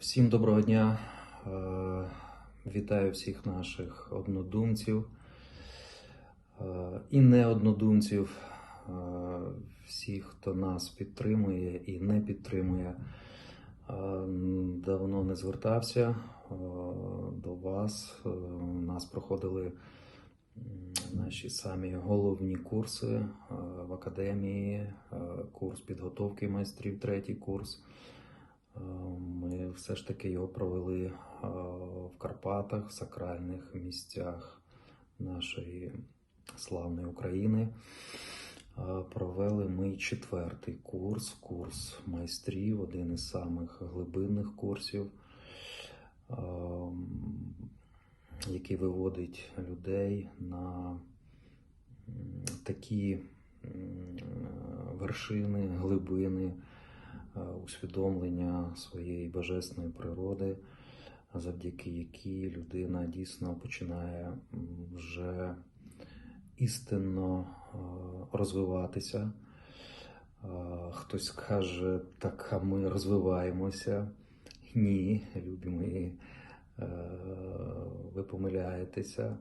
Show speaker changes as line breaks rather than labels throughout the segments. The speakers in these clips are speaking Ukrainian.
Всім доброго дня. Е, Вітаю всіх наших однодумців е, і неоднодумців, е, всіх, хто нас підтримує і не підтримує. Давно не звертався до вас. У нас проходили наші самі головні курси в академії, курс підготовки майстрів, третій курс. Е, Ми все ж таки його провели е, в Карпатах, в сакральних місцях нашої славної України. Е, Провели ми четвертий курс, курс майстрів, один із самих глибинних курсів, який виводить людей на такі вершини, глибини усвідомлення своєї божественної природи, завдяки якій людина дійсно починає вже істинно е, розвиватися. Е, Хтось каже, так а ми розвиваємося. Ні, любі мої, е, ви помиляєтеся.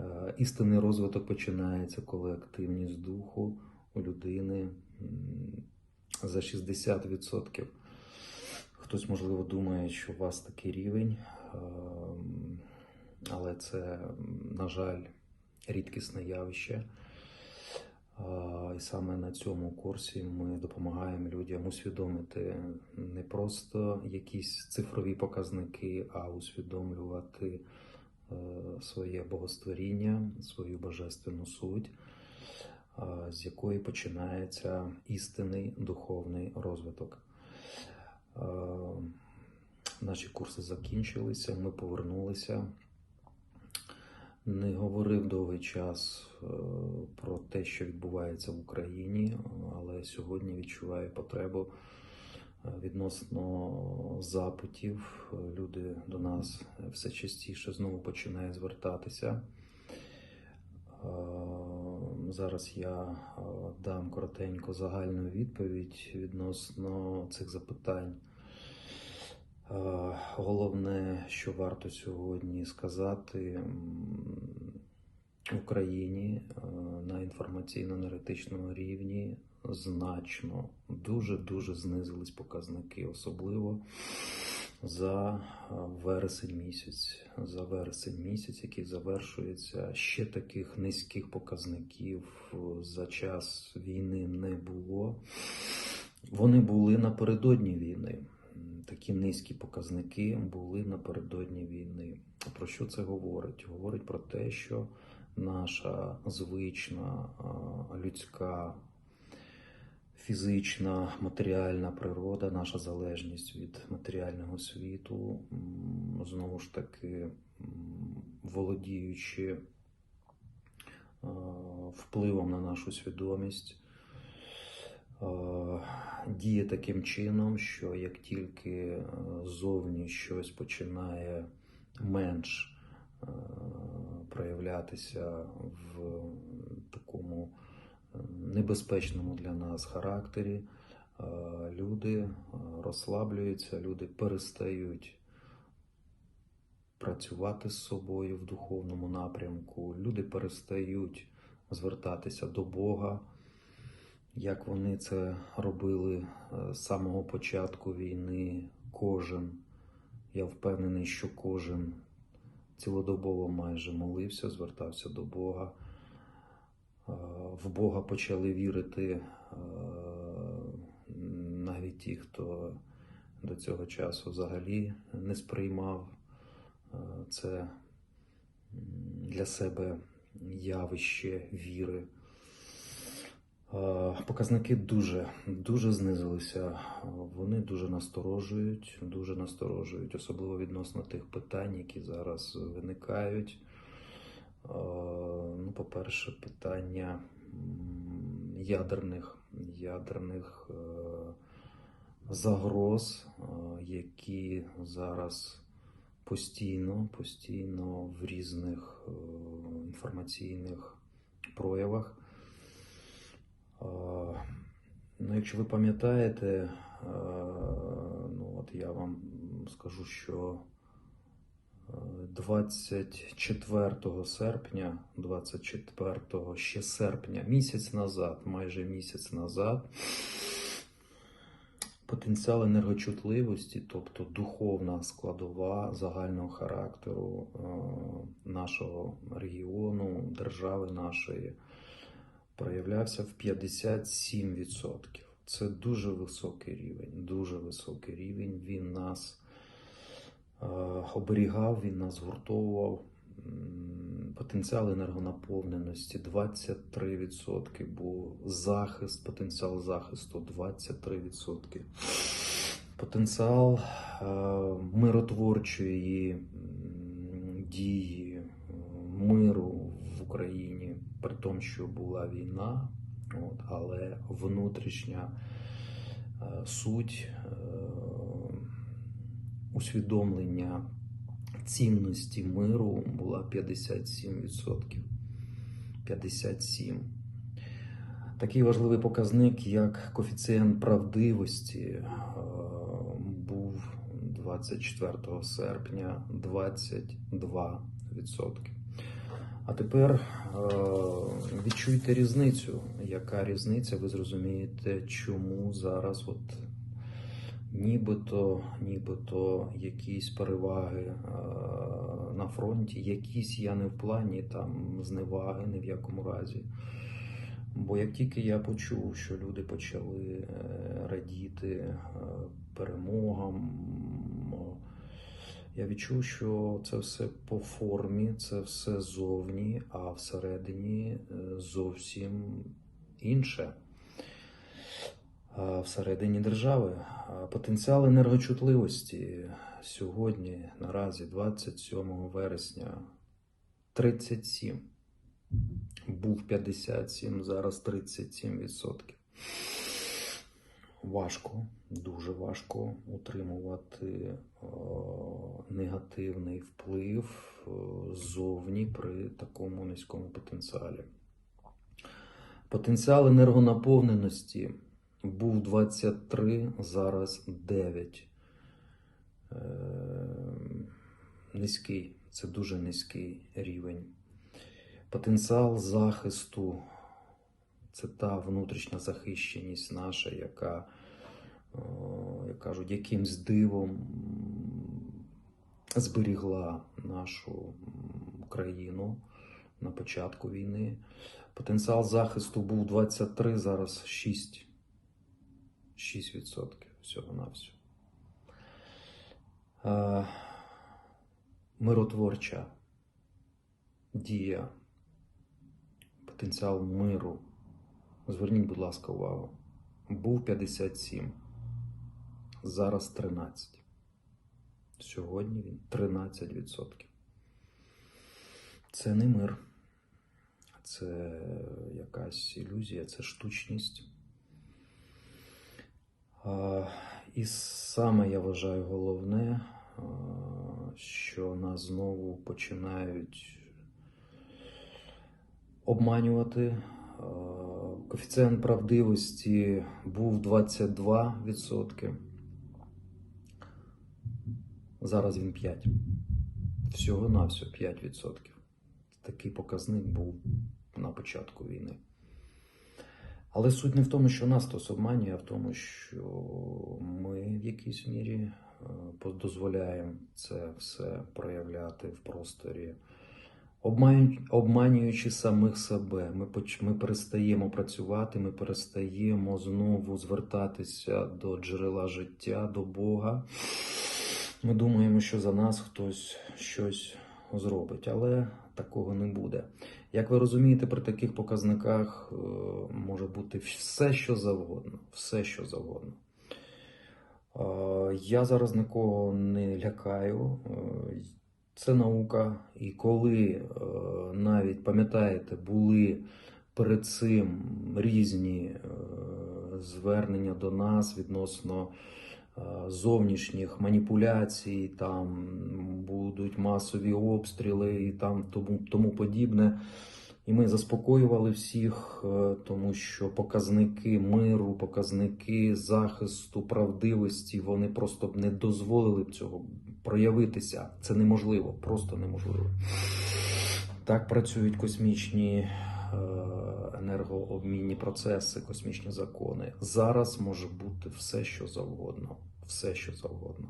Е, Істинний розвиток починається, коли активність духу у людини за 60%. Хтось, можливо, думає, що у вас такий рівень, ем, але це, на жаль, рідкісне явище. І саме на цьому курсі ми допомагаємо людям усвідомити не просто якісь цифрові показники, а усвідомлювати е, своє богостворіння, свою божественну суть, з якої починається істинний духовний розвиток. Е, Наші курси закінчилися, ми повернулися. Не говорив довгий час е, про те, що відбувається в Україні, але сьогодні відчуваю потребу е, відносно запитів. Люди до нас все частіше знову починають звертатися. Зараз я е, дам коротенько загальну відповідь відносно цих запитань. Е, Головне, що варто сьогодні сказати, Україні е, на інформаційно-аналітичному рівні значно дуже-дуже знизились показники, особливо за е, вересень місяць. За вересень місяць, який завершується, ще таких низьких показників е, за час війни не було. Вони були напередодні війни. Такі низькі показники були напередодні війни. Про що це говорить? Говорить про те, що наша звична людська фізична, матеріальна природа, наша залежність від матеріального світу, знову ж таки, володіючи впливом на нашу свідомість, діє таким чином, що як тільки зовні щось починає менш проявлятися в такому небезпечному для нас характері, е, люди е, розслаблюються, люди перестають працювати з собою в духовному напрямку, люди перестають звертатися до Бога як вони це робили е, з самого початку війни, кожен. Я впевнений, що кожен цілодобово майже молився, звертався до Бога. В Бога почали вірити е, навіть ті, хто до цього часу взагалі не сприймав е, це для себе явище віри. Е, Показники дуже, дуже знизилися. Вони дуже насторожують, дуже насторожують, особливо відносно тих питань, які зараз виникають. Ну, по-перше, питання ядерних, ядерних е, загроз, е, які зараз постійно, постійно в різних е, інформаційних проявах. Ну, якщо ви пам'ятаєте, ну от я вам скажу, що 24 серпня, 24 ще серпня, місяць назад, майже місяць назад, потенціал енергочутливості, тобто духовна складова загального характеру е, нашого регіону, держави нашої, проявлявся в 57%. Це дуже високий рівень, дуже високий рівень. Він нас оберігав, він нас гуртовував. Потенціал енергонаповненості 23% був захист, потенціал захисту 23%. Потенціал е, миротворчої дії, е, миру в Україні, при тому, що була війна, от, але внутрішня е, суть е, усвідомлення цінності миру була 57%. 57. Такий важливий показник, як коефіцієнт правдивості, е, був 24 серпня 22%. А тепер е, відчуйте різницю. Яка різниця? Ви зрозумієте, чому зараз от нібито, нібито якісь переваги е, на фронті, якісь я не в плані там зневаги ні в якому разі. Бо як тільки я почув, що люди почали е, радіти е, перемогам, я відчув, що це все по формі, це все зовні, а всередині зовсім інше. А Всередині держави А потенціал енергочутливості сьогодні, наразі, 27 вересня, 37. Був 57, зараз 37%. Важко, дуже важко утримувати е, негативний вплив е, ззовні при такому низькому потенціалі. Потенціал енергонаповненості був 23, зараз 9. Е, низький, це дуже низький рівень. Потенціал захисту це та внутрішня захищеність наша, яка, як кажуть, якимсь дивом зберігла нашу країну на початку війни. Потенціал захисту був 23, зараз 6. 6% всього на всього. Е, Миротворча дія, потенціал миру. Зверніть, будь ласка, увагу. Був 57, зараз 13. Сьогодні він 13%. Це не мир, це якась ілюзія, це штучність. І саме я вважаю головне, що нас знову починають обманювати. Коефіцієнт правдивості був 22%. Зараз він 5. Всього на всього 5%. Такий показник був на початку війни. Але суть не в тому, що нас хтось обманює, а в тому, що ми в якійсь мірі е, дозволяємо це все проявляти в просторі, обманюючи, самих себе. Ми, ми перестаємо працювати, ми перестаємо знову звертатися до джерела життя, до Бога. Ми думаємо, що за нас хтось щось зробить, але такого не буде. Як ви розумієте, при таких показниках е, може бути все, що завгодно. Все, що завгодно. Е, Я зараз нікого не лякаю. Е, Це наука. І коли навіть пам'ятаєте, були перед цим різні звернення до нас відносно зовнішніх маніпуляцій, там будуть масові обстріли і там тому, тому подібне. І ми заспокоювали всіх, е, тому що показники миру, показники захисту, правдивості, вони просто б не дозволили б цього проявитися. Це неможливо, просто неможливо. Так працюють космічні е, енергообмінні процеси, космічні закони. Зараз може бути все, що завгодно. Все, що завгодно.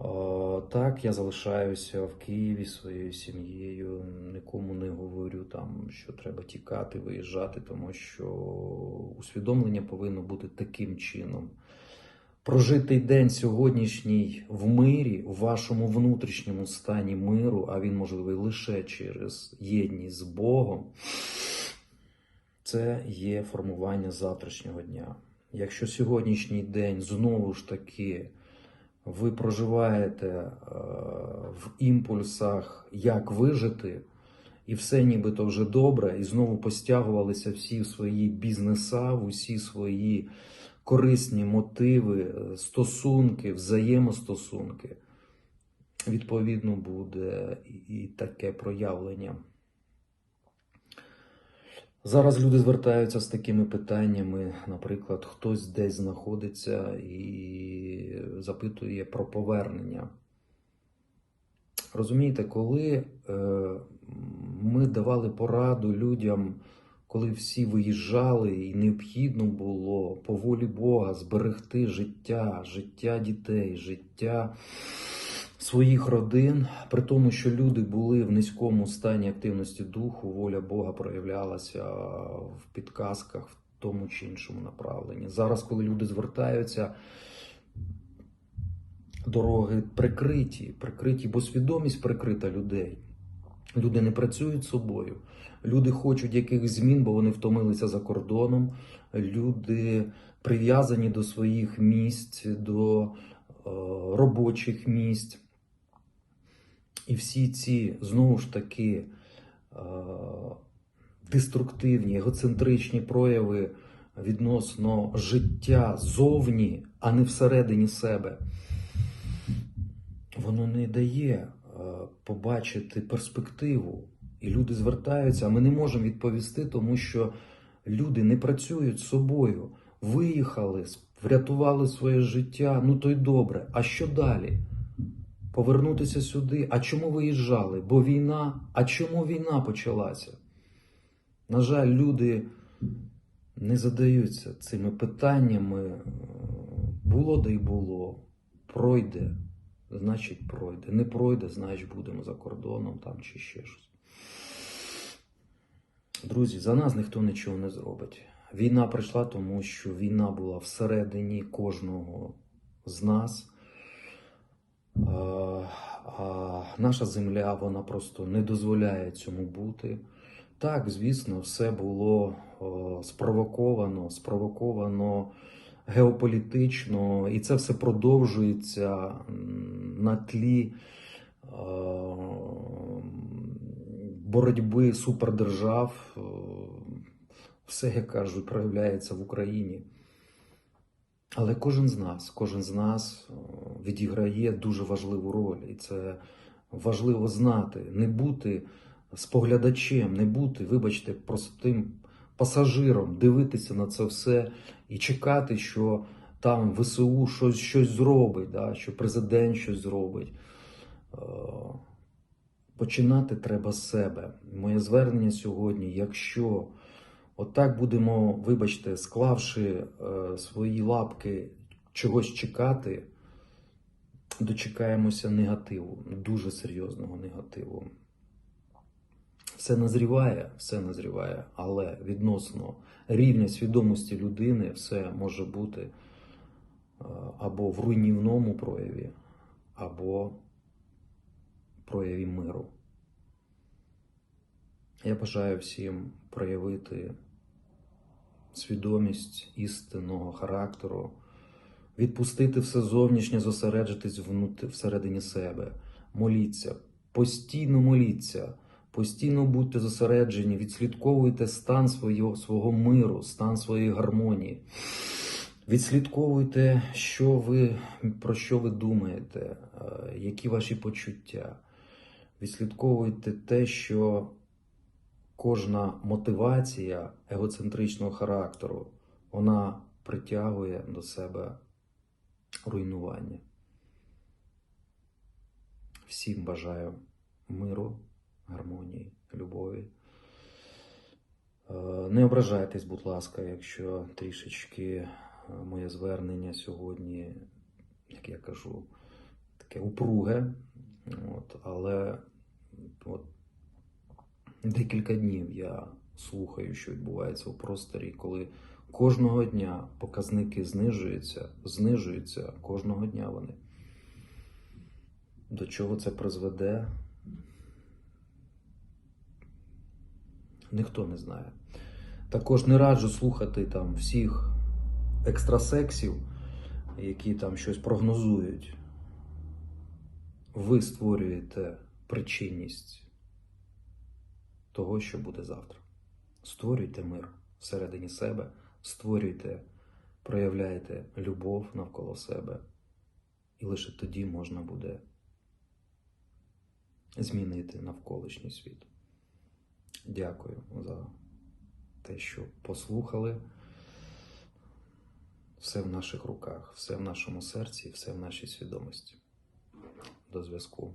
О, так, я залишаюся в Києві своєю сім'єю. Нікому не говорю там, що треба тікати, виїжджати, тому що усвідомлення повинно бути таким чином. Прожитий день сьогоднішній в мирі, в вашому внутрішньому стані миру, а він можливий лише через єдність з Богом, це є формування завтрашнього дня. Якщо сьогоднішній день знову ж таки ви проживаєте е, в імпульсах, як вижити, і все нібито вже добре, і знову постягувалися всі свої бізнеса, в усі свої корисні мотиви, е, стосунки, взаємостосунки. Відповідно, буде і- таке проявлення. Зараз люди звертаються з такими питаннями. Наприклад, хтось десь знаходиться і запитує про повернення. Розумієте, коли е, ми давали пораду людям, коли всі виїжджали, і необхідно було по волі Бога зберегти життя, життя дітей, життя своїх родин, при тому, що люди були в низькому стані активності духу, воля Бога проявлялася в підказках в тому чи іншому направленні. Зараз, коли люди звертаються, дороги прикриті, прикриті, бо свідомість прикрита людей. Люди не працюють собою. Люди хочуть якихось змін, бо вони втомилися за кордоном. Люди прив'язані до своїх місць, до е, робочих місць. І всі ці знову ж таки е, деструктивні, егоцентричні прояви відносно життя зовні, а не всередині себе, воно не дає побачити перспективу. І люди звертаються, а ми не можемо відповісти, тому що люди не працюють з собою, виїхали, врятували своє життя. Ну то й добре. А що далі? Повернутися сюди. А чому виїжджали? Бо війна. А чому війна почалася? На жаль, люди не задаються цими питаннями. Було да й було. Пройде, значить пройде. Не пройде, значить будемо за кордоном там чи ще щось. Друзі, за нас ніхто нічого не зробить. Війна прийшла, тому що війна була всередині кожного з нас. А, наша земля вона просто не дозволяє цьому бути. Так, звісно, все було спровоковано, спровоковано геополітично, і це все продовжується на тлі е, боротьби супердержав. Е, Все, як кажуть, проявляється в Україні. Але кожен з нас, кожен з нас е, відіграє дуже важливу роль, і це важливо знати, не бути споглядачем, не бути, вибачте, простим пасажиром, дивитися на це все і чекати, що там ВСУ щось, щось зробить, да, що президент щось зробить. Е, Починати треба з себе. Моє звернення сьогодні, якщо Отак будемо, вибачте, склавши е, свої лапки чогось чекати, дочекаємося негативу, дуже серйозного негативу. Все назріває, все назріває, але відносно рівня свідомості людини все може бути або в руйнівному прояві, або прояві миру. Я бажаю всім проявити свідомість істинного характеру, відпустити все зовнішнє, зосереджитись всередині себе. Моліться, постійно моліться, постійно будьте зосереджені, відслідковуйте стан свого, свого миру, стан своєї гармонії. Відслідковуйте, що ви, про що ви думаєте, е, які ваші почуття. Відслідковуйте те, що кожна мотивація егоцентричного характеру, вона притягує до себе руйнування. Всім бажаю миру, гармонії, любові. Е, Не ображайтесь, будь ласка, якщо трішечки моє звернення сьогодні, як я кажу, таке упруге. От, але от, декілька днів я слухаю, що відбувається у просторі, коли кожного дня показники знижуються, знижуються кожного дня вони. До чого це призведе? Ніхто не знає. Також не раджу слухати там всіх екстрасексів, які там щось прогнозують. Ви створюєте причинність того, що буде завтра. Створюйте мир всередині себе, створюйте, проявляйте любов навколо себе, і лише тоді можна буде змінити навколишній світ. Дякую за те, що послухали. Все в наших руках, все в нашому серці, все в нашій свідомості. До зв'язку.